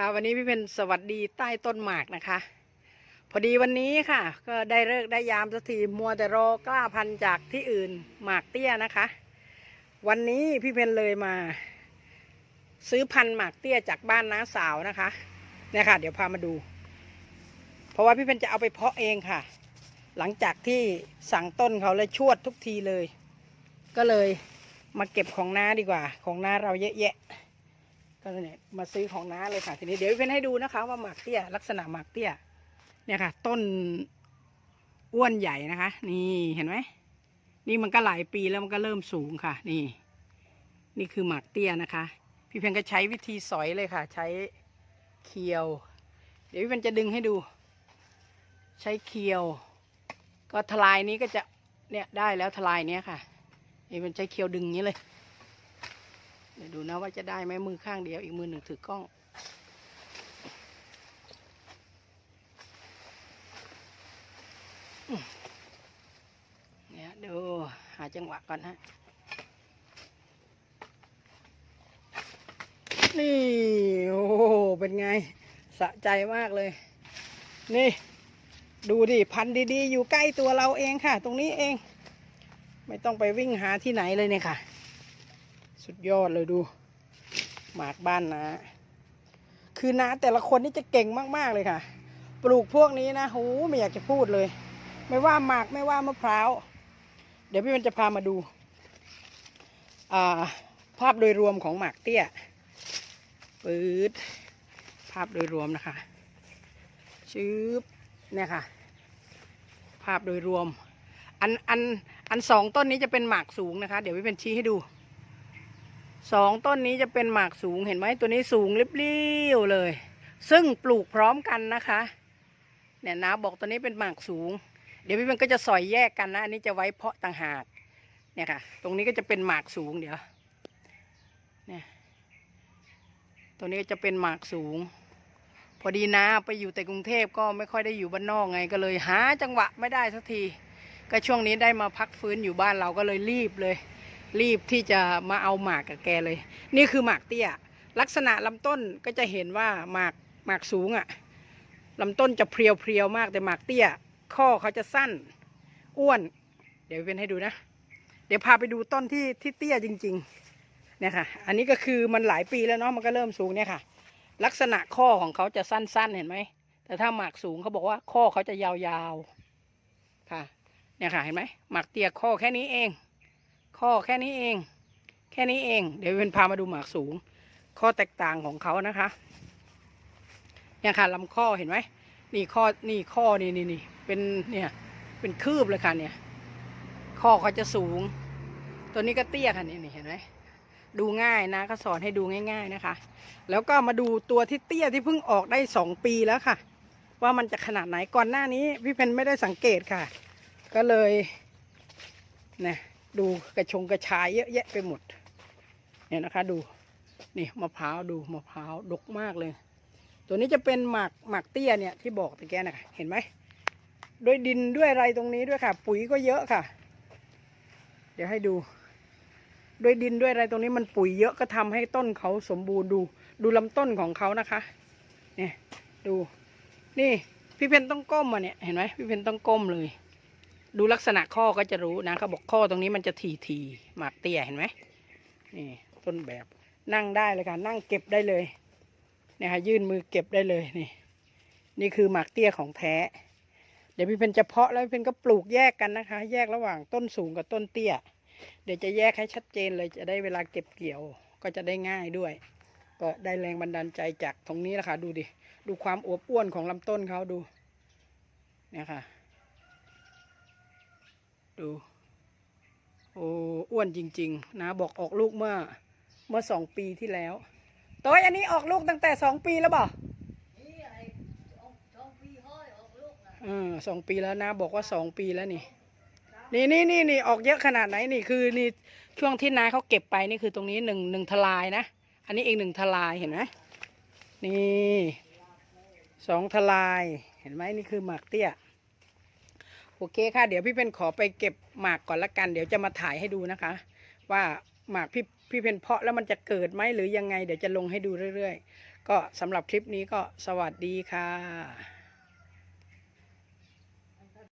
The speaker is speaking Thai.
ค่ะวันนี้พี่เพนสวัสดีใต้ต้นหมากนะคะ พอดีวันนี้ค่ะ ก็ได้เลิกได้ยามสักทีมัวแต่รอกล้าพันธุ์จากที่อื่นหมากเตี้ยนะคะ วันนี้พี่เพนเลยมา ซื้อพันธุ์หมากเตี้ยจากบ้านน้าสาวนะคะเนี่ยค่ะ เดี๋ยวพามาดู เพราะว่าพี่เพนจะเอาไปเพาะเองค่ะ หลังจากที่สั่งต้นเขาเลยชวดทุกทีเลย ก็เลยมาเก็บของน้าดีกว่า ของน้าเราเยอะแยะ ก็เนี่ยมาซื้อของน้าเลยค่ะทีนี้เดี๋ยวพี่เพนให้ดูนะคะ ว่าหมากเตี้ยลักษณะหมากเตี้ย เนี่ยค่ะ ต้นอ้วนใหญ่นะคะ นี่เห็นไหมนี่มันก็หลายปีแล้วมันก็เริ่มสูงค่ะ นี่ นี่คือหมากเตี้ยนะคะ พี่เพนก็ใช้วิธีสอยเลยค่ะ ใช้เคียว เดี๋ยวพี่เพนจะดึงให้ดู ใช้เคียว ก็ทลายนี้ก็จะเนี่ยได้แล้วทลายเนี้ยค่ะนี่มันใช้เคียวดึงนี้เลย เดี๋ยวดูนะว่าจะได้ไหมมือข้างเดียวอีกมือหนึ่งถือกล้อง เนี่ยดูหาจังหวะก่อนฮะ นี่ โอ้เป็นไง สะใจมากเลย นี่ ดูดิ พันธ์ดีๆ อยู่ใกล้ตัวเราเองค่ะ ตรงนี้เอง ไม่ต้องไปวิ่งหาที่ไหนเลยเนี่ยค่ะ สุดยอดเลยดู หมากบ้านนาคือนาแต่ละคนนี่จะเก่งมาก ๆ เลยค่ะ ปลูกพวกนี้นะโหไม่อยากจะพูดเลย ไม่ว่าหมากไม่ว่ามะพร้าว เดี๋ยวพี่มันจะพามาดูาภาพโดยรวมของหมากเตี้ยปื๊ดภาพโดยรวมนะคะชืบเนี่ยค่ะ ภาพโดยรวม อันอันอันสองต้นนี้จะเป็นหมากสูงนะคะ เดี๋ยวพี่เป็นชี้ให้ดู สองต้นนี้จะเป็นหมากสูงเห็นไหมตัวนี้สูงริบลี้วเลย ซึ่งปลูกพร้อมกันนะคะ เนี่ยนะบอกตัวนี้เป็นหมากสูง เดี๋ยวพี่เป็นก็จะสอยแยกกันนะอันนี้จะไว้เพาะต่างหากเนี่ยค่ะ ตรงนี้ก็จะเป็นหมากสูงเดี๋ยวเนี่ยตรงนี้ก็จะเป็นหมากสูง พอดีนะไปอยู่แต่กรุงเทพก็ไม่ค่อยได้อยู่บ้านนอกไงก็เลยหาจังหวะไม่ได้สักที ก็ช่วงนี้ได้มาพักฟื้นอยู่บ้านเราก็เลยรีบเลย รีบที่จะมาเอาหมากกับแกเลย นี่คือหมากเตี้ย ลักษณะลำต้นก็จะเห็นว่าหมากหมากสูงอะ่ะลำต้นจะเพรียวเพรียวๆมากแต่หมากเตี้ย ข้อเขาจะสั้น อ้วน เดี๋ยวเป็นให้ดูนะ เดี๋ยวพาไปดูต้นที่ที่เตี้ยจริงๆเนี่ยค่ะ อันนี้ก็คือมันหลายปีแล้วเนาะมันก็เริ่มสูงเนี่ยค่ะ ลักษณะข้อของเขาจะสั้นๆเห็นไหมแต่ถ้าหมากสูงเขาบอกว่าข้อเขาจะยาวๆค่ะ เนี่ยค่ะเห็นไหมหมากเตี้ยข้อแค่นี้เอง ข้อแค่นี้เอง แค่นี้เอง เดี๋ยวเป็นพามาดูหมากสูง ข้อแตกต่างของเขานะคะเนี่ยค่ะลำข้อเห็นไหมนี่ข้อนี่ข้อนี่นี่นี่เป็นเนี่ยเป็นคืบเลยค่ะเนี่ย ข้อเขาจะสูง ตัวนี้ก็เตี้ยค่ะนี่นี่เห็นไหมดูง่ายนะก็สอนให้ดูง่าย ๆนะคะ แล้วก็มาดูตัวที่เตี้ยที่เพิ่งออกได้สองปีแล้วค่ะ ว่ามันจะขนาดไหนก่อนหน้านี้ พี่เพนไม่ได้สังเกตค่ะ ก็เลยนะ ดูกระชงกระชายเยอะแยะไปหมด เนี่ยนะคะ ดู นี่มะพร้าวดูมะพร้าวดกมากเลย ตัวนี้จะเป็นหมากหมากเตี้ยเนี่ยที่บอกตะแกนะคะเห็นไหมด้วยดินด้วยอะไรตรงนี้ด้วยค่ะ ปุ๋ยก็เยอะค่ะ เดี๋ยวให้ดู ด้วยดินด้วยอะไรตรงนี้มันปุ๋ยเยอะก็ทำให้ต้นเขาสมบูรณ์ดู ดูลำต้นของเขานะคะ เนี่ยดู นี่พี่เพนต้องก้มมาเนี่ยเห็นไหมพี่เพนต้องก้มเลย ดูลักษณะข้อก็จะรู้นะเขาบอกข้อตรงนี้มันจะทีทีหมากเตี้ยเห็นไหมนี่ต้นแบบนั่งได้เลยค่ะนั่งเก็บได้เลยเนี่ยค่ะยื่นมือเก็บได้เลยนี่ นี่คือหมากเตี้ยของแท้ เดี๋ยวพี่เพนจะเพาะแล้วพี่เพนก็ปลูกแยกกันนะคะ แยกระหว่างต้นสูงกับต้นเตี้ย เดี๋ยวจะแยกให้ชัดเจนเลยจะได้เวลาเก็บเกี่ยวก็จะได้ง่ายด้วย ก็ได้แรงบันดาลใจจากตรงนี้แหละค่ะดูดิดูความอวบอ้วนของลำต้นเขาดูเนี่ยค่ะ ดู โอ้อ้วนจริง ๆ นะบอกออกลูกเมื่อ เมื่อสองปีที่แล้วโต้ยอันนี้ออกลูกตั้งแต่สองปีแล้วบ่เออสองปีแล้วนะบอกว่าสองปีแล้วนี่ นี่นี่นี่นี่ออกเยอะขนาดไหนนี่คือนี่ช่วงที่นาเขาเก็บไปนี่คือตรงนี้หนึ่งหนึ่งทลายนะ อันนี้เองหนึ่งทลายเห็นไหมนี่สองทลายเห็นไหมนี่คือหมากเตี้ย โอเคค่ะ เดี๋ยวพี่เพนขอไปเก็บหมากก่อนละกัน เดี๋ยวจะมาถ่ายให้ดูนะคะ ว่าหมากพี่พี่เพนเพาะแล้วมันจะเกิดไหมหรือยังไง เดี๋ยวจะลงให้ดูเรื่อย ๆ ก็สำหรับคลิปนี้ก็สวัสดีค่ะ